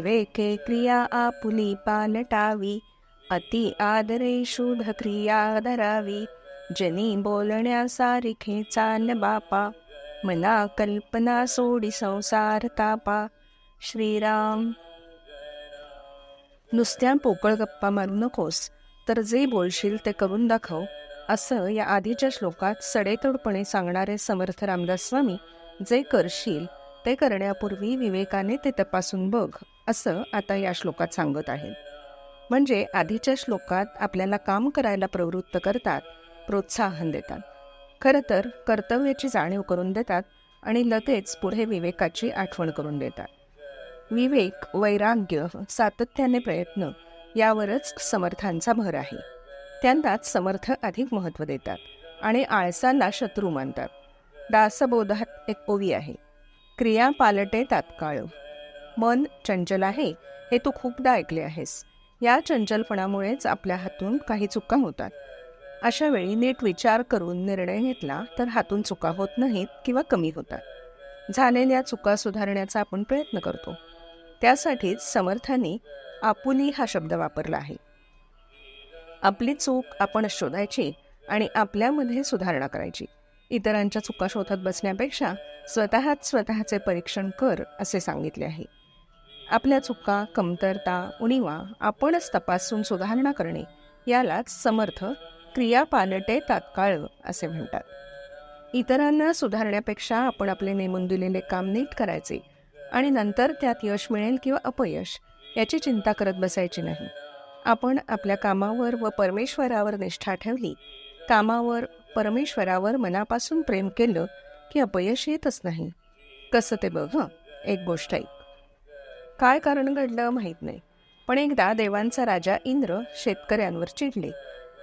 विवेके क्रिया आपुली पालटावी अति आदरे शुध क्रिया धरावी जनी बोलण्या सारिखे चाल बापा मना कल्पना सोडी संसार तापा श्रीराम. नुसत्या पोकळ गप्पा मारू नकोस तर जे बोलशील ते करून दाखव असं या आधीच्या श्लोकात सडेतोडपणे सांगणारे समर्थ रामदास स्वामी जे करशील ते करण्यापूर्वी विवेकाने ते तपासून बघ. असं आता या श्लोकात सांगत आहेत म्हणजे आधीच्या श्लोकात आपल्याला काम करायला प्रवृत्त करतात प्रोत्साहन देतात. खरं तर कर्तव्याची जाणीव करून देतात आणि लगेच पुढे विवेकाची आठवण करून देतात. विवेक वैराग्य सातत्याने प्रयत्न यावरच समर्थांचा भर आहे. त्यांनाच समर्थ अधिक महत्त्व देतात आणि आळसाला शत्रू मानतात. दासबोधात एक ओवी आहे. क्रिया पालटे तात्काळ. मन चंचल आहे हे तू खूपदा ऐकले आहेस. या चंचलपणामुळेच आपल्या हातून काही चुका होतात. अशा वेळी नीट विचार करून निर्णय घेतला तर हातून चुका होत नाहीत किंवा कमी होतात. झालेल्या चुका सुधारण्याचा आपण प्रयत्न करतो. त्यासाठीच समर्थांनी आपुली हा शब्द वापरला आहे. आपली चूक आपण शोधायची आणि आपल्यामध्ये सुधारणा करायची. इतरांच्या चुका शोधत बसण्यापेक्षा स्वतःच स्वतःचे परीक्षण कर असे सांगितले आहे. आपल्या चुका कमतरता उणीवा आपणच तपासून सुधारणा करणे यालाच समर्थ क्रिया पालटे तात्काळ असे म्हणतात. इतरांना सुधारण्यापेक्षा आपण आपले नेमून दिलेले काम नीट करायचे आणि नंतर त्यात यश मिळेल किंवा अपयश याची चिंता करत बसायची नाही. आपण आपल्या कामावर व परमेश्वरावर निष्ठा ठेवली कामावर परमेश्वरावर मनापासून प्रेम केलं की अपयश येतच नाही. कसं ते बघ एक गोष्ट आहे. काय कारण घडलं माहीत नाही. पण एकदा देवांचा राजा इंद्र शेतकऱ्यांवर चिडले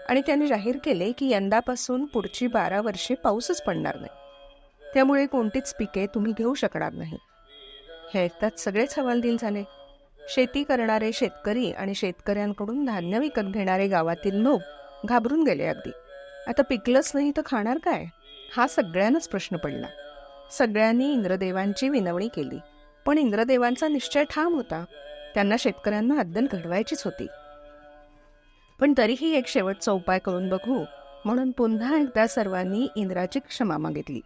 आणि त्यांनी जाहीर केले की यंदापासून पुढची बारा वर्षे पाऊसच पडणार नाही. त्यामुळे कोणतीच पिके तुम्ही घेऊ शकणार नाही. हे ऐकताच सगळेच हवालदिल झाले. शेती करणारे शेतकरी आणि शेतकऱ्यांकडून धान्य विकत घेणारे गावातील लोक घाबरून गेले अगदी. आता पिकलंच नाही तर खाणार काय? हा सगळ्यांनाच प्रश्न पडला. सगळ्यांनी इंद्रदेवांची विनवणी केली. पण इंद्रदेवांचा निश्चय ठाम होता. त्यांना शेतकऱ्यांना अद्दल घडवायचीच होती. पण तरीही एक शेवटचा उपाय करून बघू म्हणून पुन्हा एकदा सर्वांनी इंद्राची क्षमा मागितली.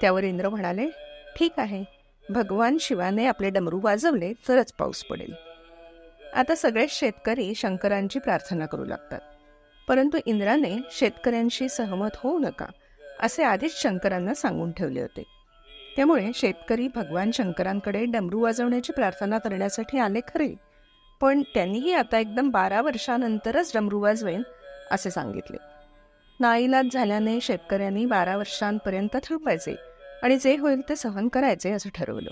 त्यावर इंद्र म्हणाले ठीक आहे. भगवान शिवाने आपले डमरू वाजवले तरच पाऊस पडेल. आता सगळेच शेतकरी शंकरांची प्रार्थना करू लागतात. परंतु इंद्राने शेतकऱ्यांशी सहमत होऊ नका असे आधीच शंकरांना सांगून ठेवले होते. त्यामुळे शेतकरी भगवान शंकरांकडे डमरू वाजवण्याची प्रार्थना करण्यासाठी आले खरे. पण त्यांनीही आता एकदम बारा वर्षानंतरच डमरू वाजवेन असे सांगितले. नाईलाज झाल्याने शेतकऱ्यांनी बारा वर्षांपर्यंत थांबायचे आणि जे होईल ते सहन करायचे असं ठरवलं.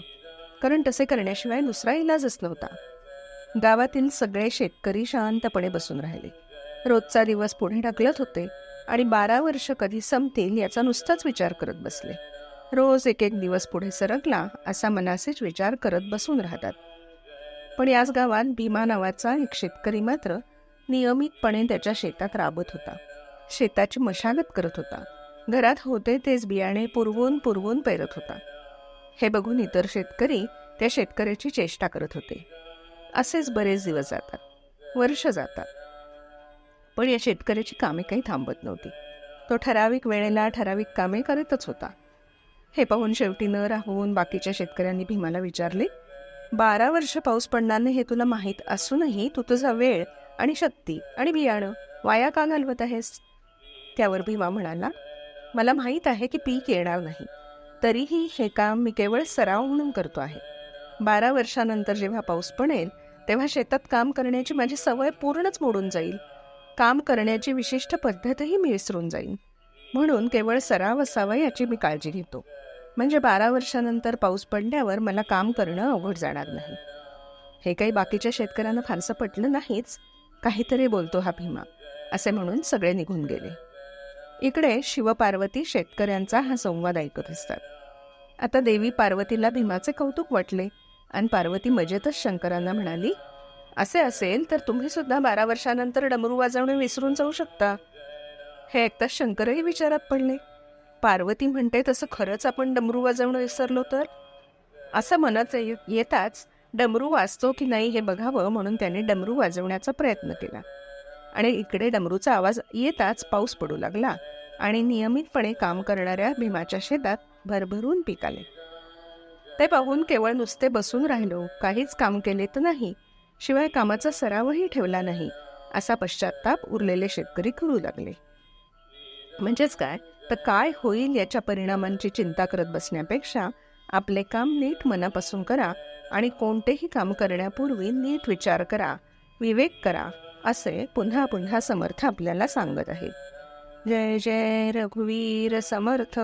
कारण तसे करण्याशिवाय दुसरा इलाजच नव्हता. गावातील सगळे शेतकरी शांतपणे बसून राहिले. रोजचा दिवस पुढे ढकलत होते आणि बारा वर्ष कधी संपतील याचा नुसताच विचार करत बसले. रोज एक एक दिवस पुढे सरकला असा मनासेच विचार करत बसून राहतात. पण याच गावात भीमा नावाचा एक शेतकरी मात्र नियमितपणे त्याच्या शेतात राबत होता. शेताची मशागत करत होता. घरात होते तेच बियाणे पुरवून पुरवून पेरत होता. हे बघून इतर शेतकरी त्या शेतकऱ्याची चेष्टा करत होते. असेच बरेच दिवस जातात. वर्ष जातात. पण या शेतकऱ्याची कामे काही थांबत नव्हती. तो ठराविक वेळेला ठराविक कामे करतच होता. हे पाहून शेवटी न राहून बाकीच्या शेतकऱ्यांनी भीमाला विचारले बारा वर्ष पाऊस पडणार नाही हे तुला माहीत असूनही तू तुझा वेळ आणि शक्ती आणि बियाणं वाया का घालवत आहेस? त्यावर भीमा म्हणाला मला माहीत आहे की पीक येणार नाही तरीही हे काम मी केवळ सराव म्हणून करतो आहे. बारा वर्षानंतर जेव्हा पाऊस पडेल तेव्हा शेतात काम करण्याची माझी सवय पूर्णच मोडून जाईल. काम करण्याची विशिष्ट पद्धतही मी विसरून जाईन. म्हणून केवळ सराव असावा याची मी काळजी घेतो. म्हणजे बारा वर्षानंतर पाऊस पडल्यावर मला काम करणं अवघड जाणार नाही. हे काही बाकीच्या शेतकऱ्यांना फारसं पटलं नाहीच. काहीतरी बोलतो हा भीमा असे म्हणून सगळे निघून गेले. इकडे शिवपार्वती शेतकऱ्यांचा हा संवाद ऐकत असतात. आता देवी पार्वतीला भीमाचे कौतुक वाटले आणि पार्वती मजेतच शंकरांना म्हणाली असे असेल तर तुम्ही सुद्धा बारा वर्षानंतर डमरू वाजवणे विसरून जाऊ शकता. हे ऐकताच शंकरही विचारात पडले. पार्वती म्हणते तसं खरंच आपण डमरू वाजवणं विसरलो तर? असं मनात येताच डमरू वाजतो की नाही हे बघावं म्हणून त्याने डमरू वाजवण्याचा प्रयत्न केला. आणि इकडे डमरूचा आवाज येताच पाऊस पडू लागला आणि नियमितपणे काम करणाऱ्या भीमाच्या शेतात भरभरून पीक आले. ते पाहून केवळ नुसते बसून राहिलो काहीच काम केले तर नाही शिवाय कामाचा सरावही ठेवला नाही असा पश्चाताप उरलेले शेतकरी करू लागले. म्हणजेच काय? तर काय होईल याच्या परिणामांची चिंता करत बसण्यापेक्षा आपले काम नीट मनापासून करा आणि कोणतेही काम करण्यापूर्वी नीट विचार करा विवेक करा असे पुन्हा पुन्हा समर्थ आपल्याला सांगत आहे जय जय रघुवीर समर्थ.